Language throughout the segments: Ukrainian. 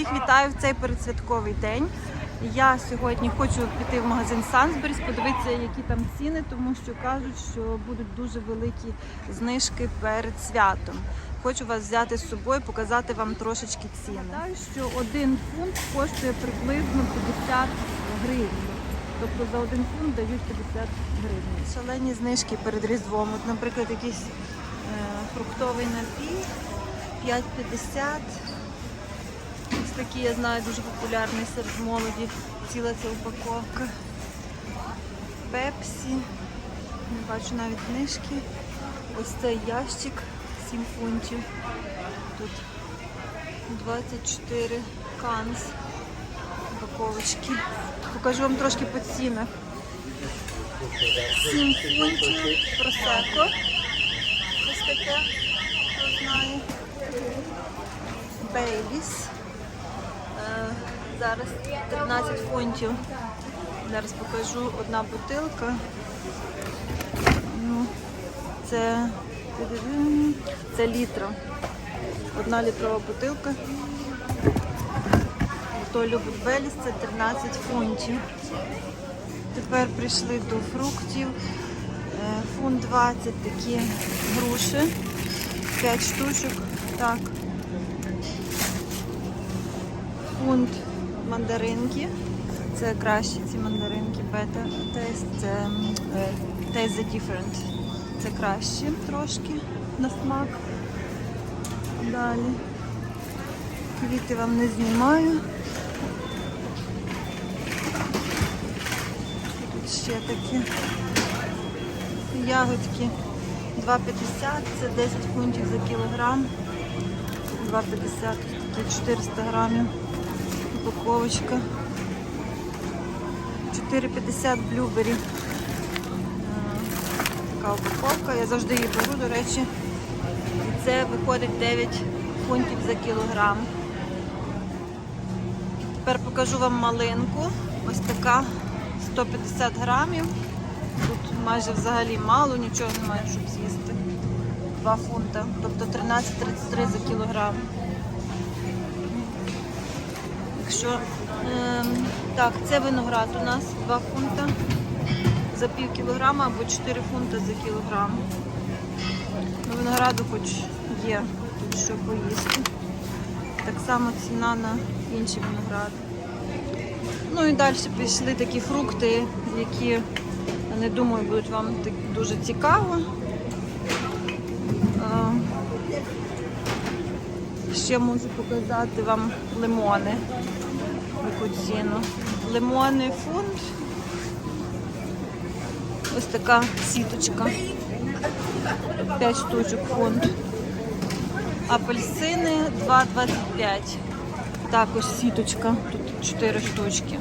Всіх вітаю в цей передсвятковий день. Я сьогодні хочу піти в магазин Сансберіс, подивитися, які там ціни, тому що кажуть, що будуть дуже великі знижки перед святом. Хочу вас взяти з собою, показати вам трошечки ціни. Нагадаю, що один фунт коштує приблизно 50 гривень. Тобто за один фунт дають 50 гривень. Шалені знижки перед Різдвом. От, наприклад, якийсь е, фруктовий напій 5,50. Ось такий, я знаю, дуже популярний серед молоді. Ціла ця упаковка. Пепсі. Не бачу навіть знижки. Ось цей ящик 7 фунтів. Тут 24 канс упаковочки. Покажу вам трошки по цінах. 7 фунтів просеко. Ось таке, хто знає. Бейліс. Е, Зараз 13 фунтів. Зараз покажу одна бутилка. Ну, це, це літра. Одна літрова бутилка. Хто любить Беліс, це 13 фунтів. Тепер прийшли до фруктів. Е, Фунт 20 такі груші. 5 штучок. Так. Фунт мандаринки. Це кращі ці мандаринки. Бета тест. Це м, е, Taste the different. Це кращі трошки на смак. Далі. Квіти вам не знімаю. Тут ще такі ягодки 2,50, це 10 фунтів за кілограм. 2,50, такі 400 грамів. Упаковочка. 4,50 блюбері. Е, Така упаковка. Я завжди її беру, до речі. І це виходить 9 фунтів за кілограм. Тепер покажу вам малинку. Ось така 150 грамів. Тут майже взагалі мало, нічого немає, щоб з'їсти. 2 фунта, тобто 13,33 за кілограм. Якщо ем, так, це виноград у нас 2 фунта за пів кілограма або 4 фунта за кілограм. Ну, винограду хоч є тут що поїсти. Так само ціна на інші виногради. Ну і далі пішли такі фрукти, які, я не думаю, будуть вам так дуже цікаво. Ще можу показати вам лимони. Яку ціну. Лимони фунт. Ось така сіточка. 5 штучок фунт. Апельсини 2,25. Також сіточка. Тут 4 штучки.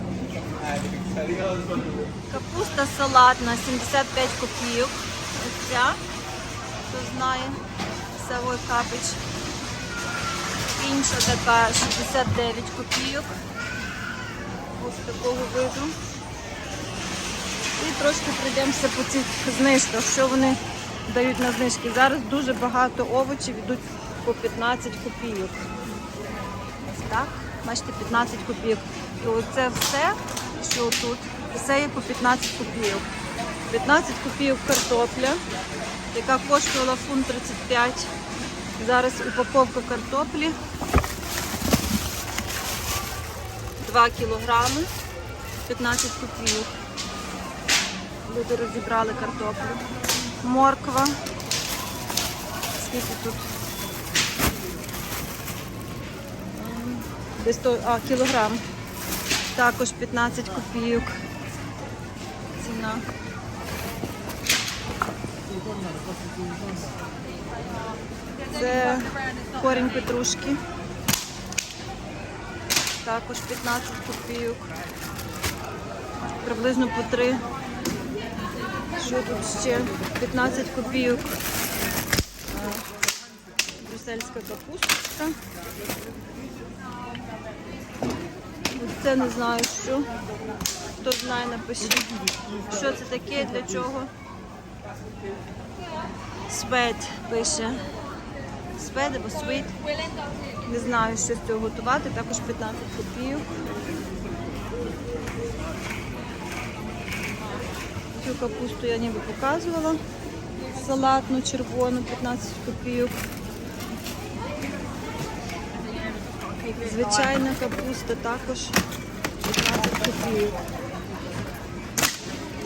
Капуста салатна 75 копійок. Ось ця, хто знає, Савой капич. Інша така 69 копійок. Ось такого виду. І трошки пройдемося по цих знижках, що вони дають на знижки. Зараз дуже багато овочів йдуть по 15 копійок. Ось так. Бачите, 15 копійок. То це все, що тут, все є по 15 копійок. 15 копійок картопля, яка коштувала фунт 35. Зараз упаковка картоплі. 2 кілограми, 15 копійок. Люди розібрали картоплю. Морква. Скільки тут? Десь то, а, кілограм. Також 15 копійок. Ціна. Це корінь петрушки. Також 15 копійок. Приблизно по 3. Що тут ще? 15 копійок. А, Брюссельська капусточка. Це не знаю що. Хто знає, напишіть. Що це таке, для чого? Свет пише. Або світ. Не знаю, що з цього готувати, також 15 копійок. Цю капусту я ніби показувала. Салатну червону 15 копійок. Звичайна капуста також 15 копійок.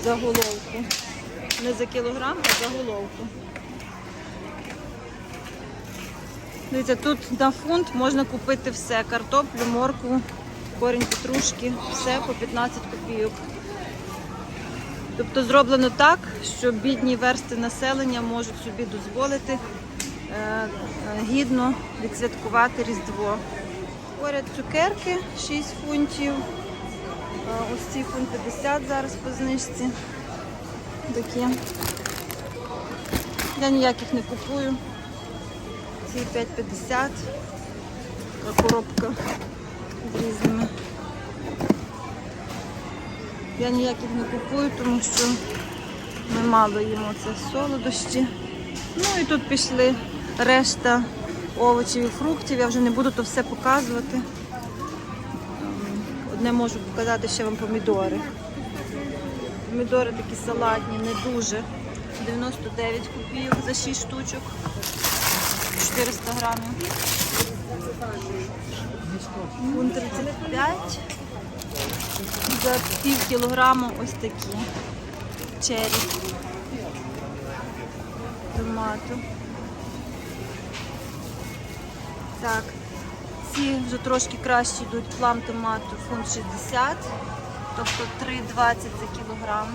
За головку. Не за кілограм, а за головку. Дивіться, тут на фунт можна купити все. Картоплю, моркву, корінь петрушки, все по 15 копійок. Тобто зроблено так, що бідні версти населення можуть собі дозволити е, е, гідно відсвяткувати Різдво. Поряд цукерки 6 фунтів. Е, Ось ці фунт 50 зараз по знижці. Такі. Я ніяких не купую. Ці 5,50. Така коробка з різними. Я ніяких не купую, тому що ми мало їмо це солодощі. Ну і тут пішли решта овочів і фруктів. Я вже не буду то все показувати. Одне можу показати ще вам помідори. Помідори такі салатні, не дуже. 99 копійок за 6 штучок. 400 грамів. Вон 35. За пів кілограму ось такі чері. Томату. Так, ці вже трошки краще йдуть плам томату фунт 60, тобто 3,20 за кілограм.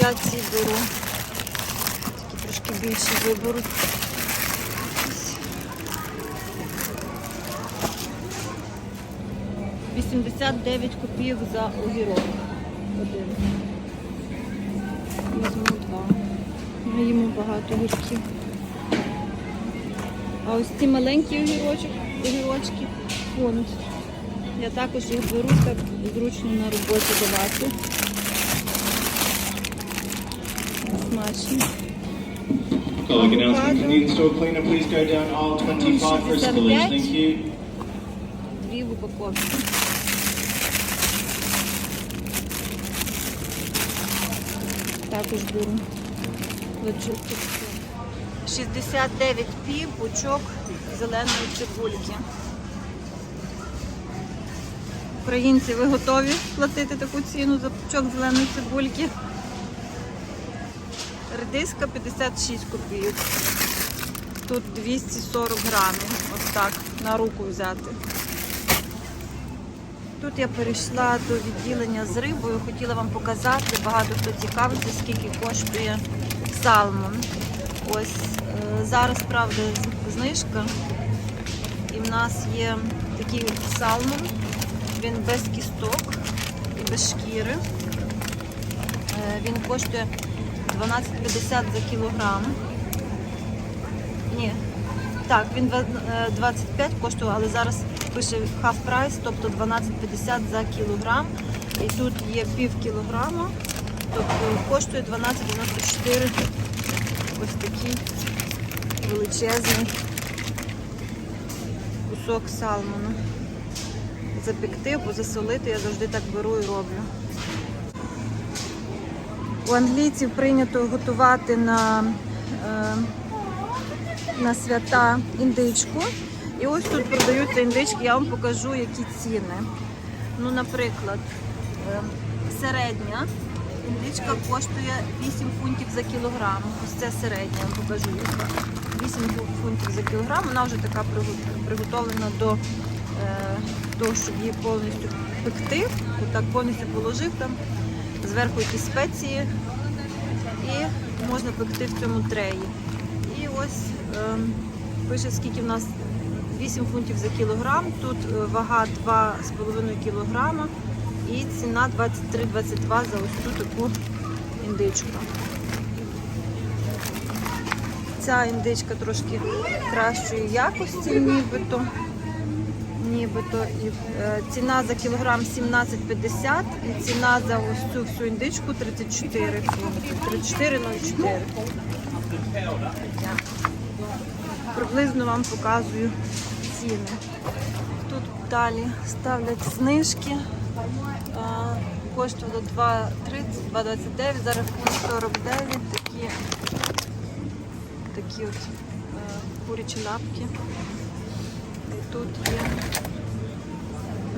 Я ці беру. Трошки більші виберу. Ось. 89 копійок за огірок. Один. Візьму два. Ми їмо багато огірків. А ось ці маленькі огірочок, огірочки фунт. Я також їх беру, так зручно на роботі давати. Смачно. Public announcement, convenience store cleaner, please go down aisle 25 for a spillage. Thank you. Дві в упаковці. Також беру. Лечу 69 пів пучок зеленої цибульки. Українці, ви готові платити таку ціну за пучок зеленої цибульки? Редиска 56 копійок. Тут 240 грамів. Ось так, на руку взяти. Тут я перейшла до відділення з рибою. Хотіла вам показати, багато хто цікавиться, скільки коштує салмон. Ось е, зараз, правда, знижка. І в нас є такий салмон. Він без кісток і без шкіри. Е, Він коштує 12,50 за кілограм. Ні. Так, він е, 25 коштував, але зараз пише half price, тобто 12,50 за кілограм. І тут є пів кілограма, тобто коштує 12,94. Ось такий величезний кусок салмону. Запекти або засолити, я завжди так беру і роблю. У англійців прийнято готувати на, е, на свята індичку. І ось тут продаються індички, я вам покажу, які ціни. Ну, наприклад, е, середня індичка коштує 8 фунтів за кілограм. Ось це середня, я вам покажу. яка. 8 фунтів за кілограм. Вона вже така приготовлена до е, того, щоб її повністю пекти. Отак повністю положив там, зверху якісь спеції і можна пекти в цьому треї. І ось ем, пише, скільки в нас 8 фунтів за кілограм. Тут е, вага 2,5 кілограма і ціна 23-22 за ось цю таку індичку. Ця індичка трошки кращої якості, нібито. Нібито і е, ціна за кілограм 17,50 і ціна за ось цю всю індичку 34 фунти. 34,04. Приблизно вам показую ціни. Тут далі ставлять знижки. А, Коштувало 2,30, 2,29, зараз курс 49, такі, такі от е, курячі лапки. І тут є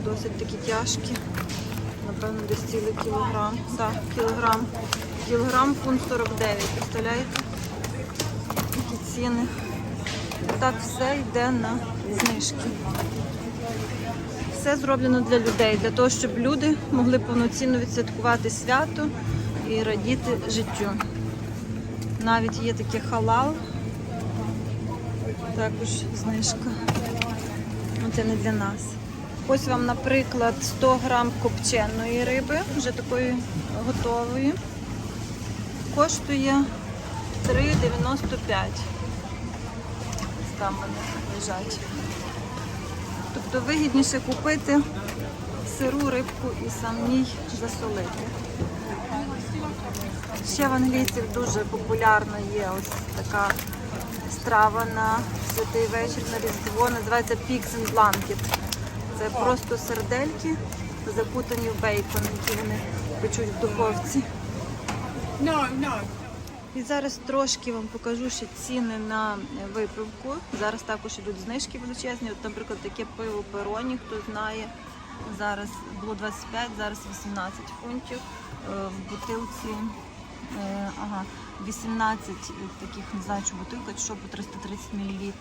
досить такі тяжкі. Напевно, десь цілий кілограм. Так, кілограм. Кілограм фунт 49, представляєте? Такі ціни. Так все йде на знижки. Все зроблено для людей, для того, щоб люди могли повноцінно відсвяткувати свято і радіти життю. Навіть є таке халал, також знижка. Ну, це не для нас. Ось вам, наприклад, 100 грам копченої риби, вже такої готової. Коштує 3,95. Там вони лежать. Тобто вигідніше купити сиру рибку і самій засолити. Ще в англійців дуже популярна є ось така страва на святий вечір на Різдво. Називається Pigs and Blanket. Це просто сердельки, закутані в бейкон, які вони печуть в духовці. No, no. І зараз трошки вам покажу ще ціни на випивку. Зараз також ідуть знижки величезні. От, наприклад, таке пиво Пероні, хто знає. Зараз було 25, зараз 18 фунтів. Е, В бутилці е, ага, 18 таких, не знаю, чи бутилка, чи що по 330 мл.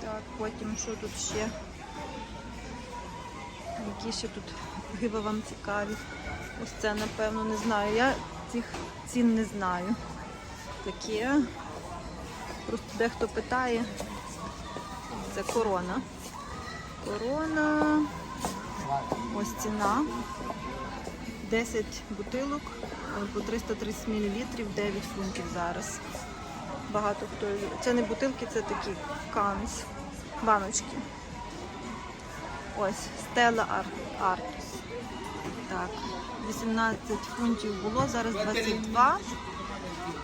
Так, потім що тут ще? Які ще тут пиво вам цікаві? Ось це, напевно, не знаю. Я цих цін не знаю. Таке. Просто дехто питає. Це корона. Корона. Ось ціна. 10 бутилок е, по 330 мл, 9 фунтів зараз. Багато хто. Це не бутилки, це такі канс, баночки. Ось, Art- Artus. Так, 18 фунтів було, зараз 22.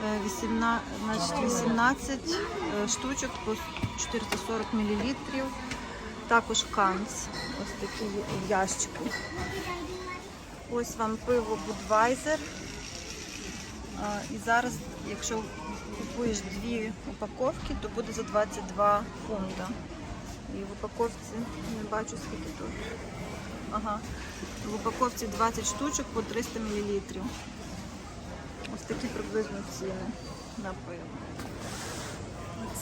Е, 18, значить 18 е, штучок по 440 мл. Також канц. Ось такі в ящику. Ось вам пиво Budweiser. І зараз, якщо купуєш дві упаковки, то буде за 22 фунта. І в упаковці не бачу скільки тут. Ага. В упаковці 20 штучок по 300 мл. Ось такі приблизно ціни на пиво.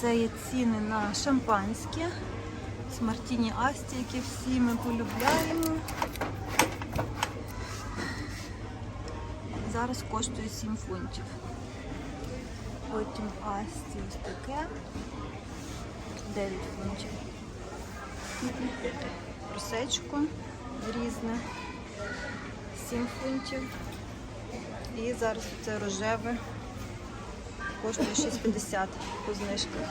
Це є ціни на шампанське. Смартіні Асті, які всі ми полюбляємо. Зараз коштує 7 фунтів. Потім Асті ось таке. 9 фунтів. Просечко різне. 7 фунтів. І зараз це рожеве. Коштує 6,50 по знижках.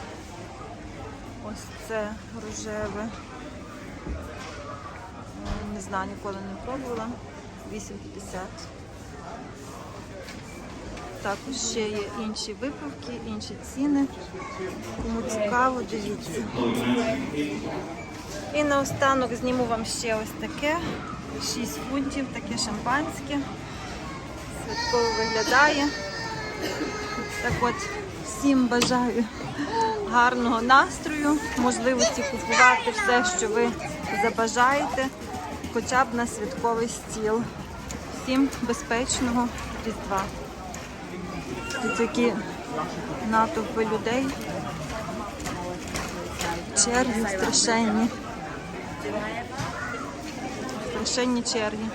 Ось це рожеве. Не знаю, ніколи не пробувала. 8,50. Також ще є інші випивки, інші ціни. Кому цікаво, дивіться. І наостанок зніму вам ще ось таке. 6 фунтів, таке шампанське. Святково виглядає. Так от, всім бажаю гарного настрою, можливості купувати все, що ви забажаєте, хоча б на святковий стіл. Всім безпечного різдва. Тут такі натовпи людей. Черги страшенні. Страшенні черги.